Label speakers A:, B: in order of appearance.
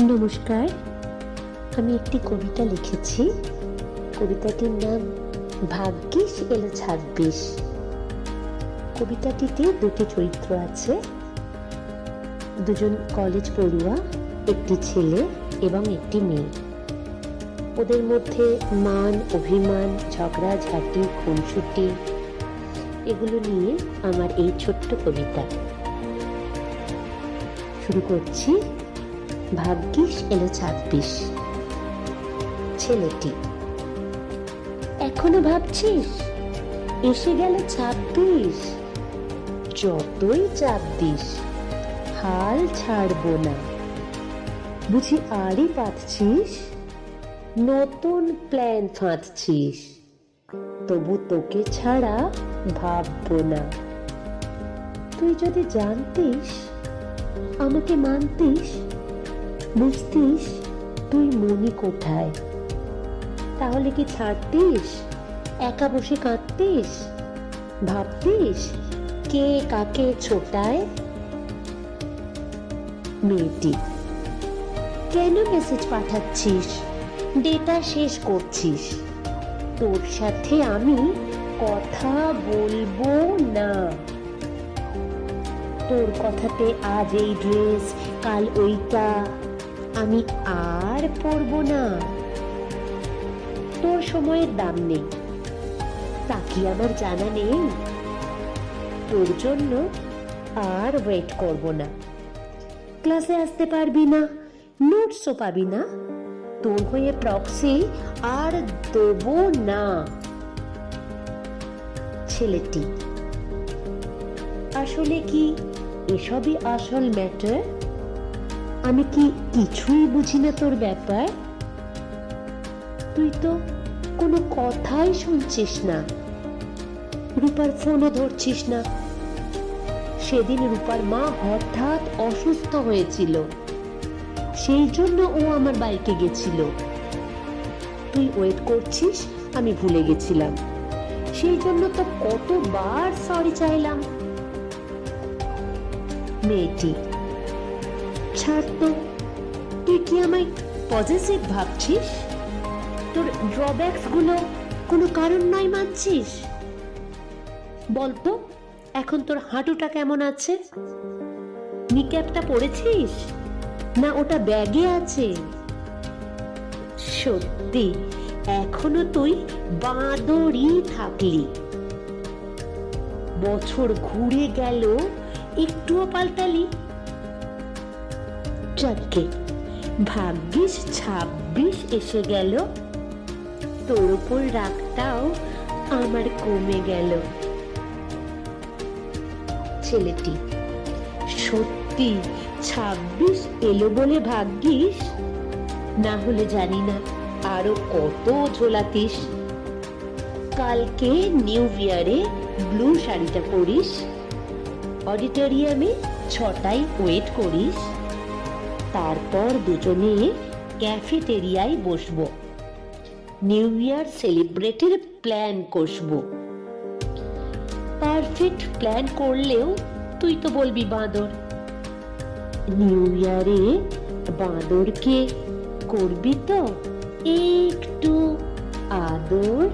A: নমস্কার। আমি একটি কবিতা লিখেছি। কবিতাটির নাম ভাগ্যিস এলো ছাব্বিশ। কবিতাটিতে দুটি চরিত্র আছে। দুজন কলেজ পড়ুয়া, একটি ছেলে এবং একটি মেয়ে। ওদের মধ্যে মান, অভিমান ঝগড়াঝাটি খুনসুটি, এগুলো নিয়ে আমার এই ছোট্ট কবিতা। শুরু করছি। ভাগ্যিস এলো ছাব্বিশ। ছেলেটি, এখনও ভাবছিস? এসে গেল ছাব্বিশ। যতই চাপ দিস হাল ছাড়বো না। বুঝি আড়ি পাতছিস? নতুন প্ল্যান ফাঁদছিস। তবু তোকে ছাড়া ভাববো না। তুই যদি জানতিস, আমাকে মানতিস বুঝতিস, তুই মনি কোথায়? তাহলে কি ছাড়তিস? একা বসে কাঁদতিস? ভাবতিস কে কাকে ছোটায়? মেয়েটি, কেন মেসেজ পাঠাচ্ছিস? ডেটা শেষ করছিস। তোর সাথে আমি কথা বলব না। তোর কথাতে আজ এই ড্রেস কাল ওইটা। আমি আর পরবো না। তোর সময়ের দাম নেই। তা কি আমার জানা নেই? তোর জন্য আর ওয়েট করব না। ক্লাসে আসতে পারবি না নোটসও পাবি না। তোর হয়ে প্রক্সি আর দেবো না। ছেলেটি, আসলে কি এসবই আসল ম্যাটার আমি কি কিছুই বুঝি না তোর ব্যাপার? তুই তো কোনো কথাই শুনছিস না। রূপার ফোনও ধরছিস না। সেদিন রূপার মা হঠাৎ অসুস্থ হয়েছিল। সেই জন্য ও আমার বাইকে গেছিল। তুই ওয়েট করছিস, আমি ভুলে গেছিলাম। সেই জন্য তো কতবার সরি চাইলাম। মেয়েটি ছাড় তুই কি আমায় পজিটিভ ভাবছিস? তোর ড্রব্যাকসগুলো কোনো কারণ নয় মানছিস? বলতো, এখন তোর হাঁটুটা কেমন আছে? নিক্যাপটা পরেছিস না ওটা ব্যাগে আছে? সত্যি, এখনও তুই বাঁদরই থাকলি। বছর ঘুরে গেল, একটুও পাল্টালি। যাকে ভাগ্যিস ছাব্বিশ এসে গেল। তোর উপর রাগটাও আমার কমে গেল। ছেলেটি, সত্যি ছাব্বিশ এলো বলে ভাগ্যিস? না হলে জানি না আরও কত ঝোলাতিস। কালকে নিউ ইয়ারে ব্লু শাড়িটা পরিস। অডিটোরিয়ামে ছটায় ওয়েট করিস। তারপর দুজনে ক্যাফেটেরিয়ায় বসবো। নিউ ইয়ার সেলিব্রেটের প্ল্যান কষবো। পারফেক্ট প্ল্যান করলেও তুই তো বলবি বাঁদর। নিউ ইয়ারে বাঁদরকে করবি তো একটু আদর